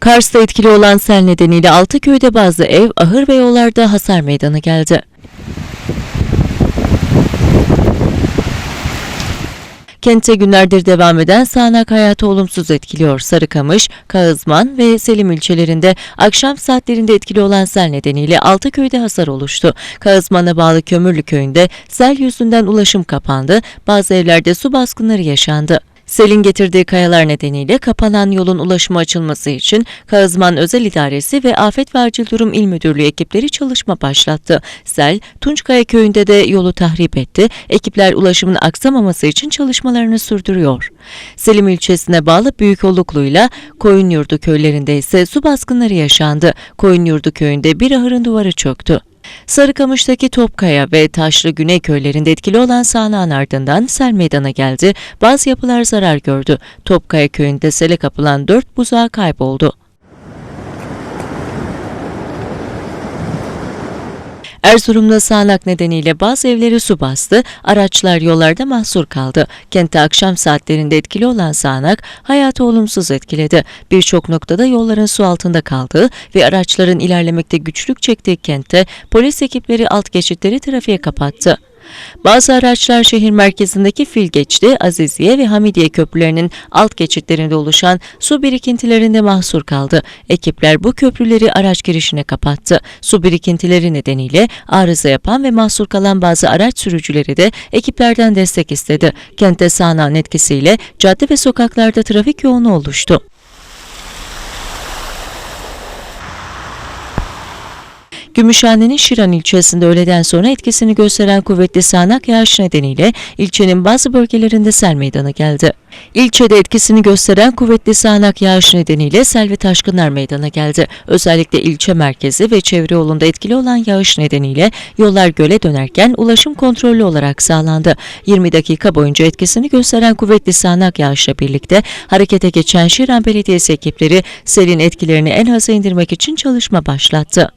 Kars'ta etkili olan sel nedeniyle altı köyde bazı ev, ahır ve yollarda hasar meydana geldi. Kente günlerdir devam eden sağanak hayatı olumsuz etkiliyor. Sarıkamış, Kağızman ve Selim ilçelerinde akşam saatlerinde etkili olan sel nedeniyle altı köyde hasar oluştu. Kağızman'a bağlı Kömürlü köyünde sel yüzünden ulaşım kapandı, bazı evlerde su baskınları yaşandı. Selin getirdiği kayalar nedeniyle kapanan yolun ulaşıma açılması için Kağızman Özel İdaresi ve Afet ve Acil Durum İl Müdürlüğü ekipleri çalışma başlattı. Sel, Tunçkaya köyünde de yolu tahrip etti. Ekipler ulaşımın aksamaması için çalışmalarını sürdürüyor. Selim ilçesine bağlı Büyükoluklu ile Koyunyurdu köylerinde ise su baskınları yaşandı. Koyunyurdu köyünde bir ahırın duvarı çöktü. Sarıkamış'taki Topkaya ve Taşlı Güney köylerinde etkili olan sağanağın ardından sel meydana geldi. Bazı yapılar zarar gördü. Topkaya köyünde sele kapılan dört buzağı kayboldu. Erzurum'da sağanak nedeniyle bazı evleri su bastı, araçlar yollarda mahsur kaldı. Kentte akşam saatlerinde etkili olan sağanak hayatı olumsuz etkiledi. Birçok noktada yolların su altında kaldığı ve araçların ilerlemekte güçlük çektiği kentte polis ekipleri alt geçitleri trafiğe kapattı. Bazı araçlar şehir merkezindeki Filgeçli, Aziziye ve Hamidiye köprülerinin alt geçitlerinde oluşan su birikintilerinde mahsur kaldı. Ekipler bu köprüleri araç girişine kapattı. Su birikintileri nedeniyle arıza yapan ve mahsur kalan bazı araç sürücüleri de ekiplerden destek istedi. Kentte sağanağın etkisiyle cadde ve sokaklarda trafik yoğunluğu oluştu. Gümüşhane'nin Şiran ilçesinde öğleden sonra etkisini gösteren kuvvetli sağanak yağış nedeniyle ilçenin bazı bölgelerinde sel meydana geldi. İlçede etkisini gösteren kuvvetli sağanak yağış nedeniyle sel ve taşkınlar meydana geldi. Özellikle ilçe merkezi ve çevre yolunda etkili olan yağış nedeniyle yollar göle dönerken ulaşım kontrollü olarak sağlandı. 20 dakika boyunca etkisini gösteren kuvvetli sağanak yağışla birlikte harekete geçen Şiran Belediyesi ekipleri selin etkilerini en aza indirmek için çalışma başlattı.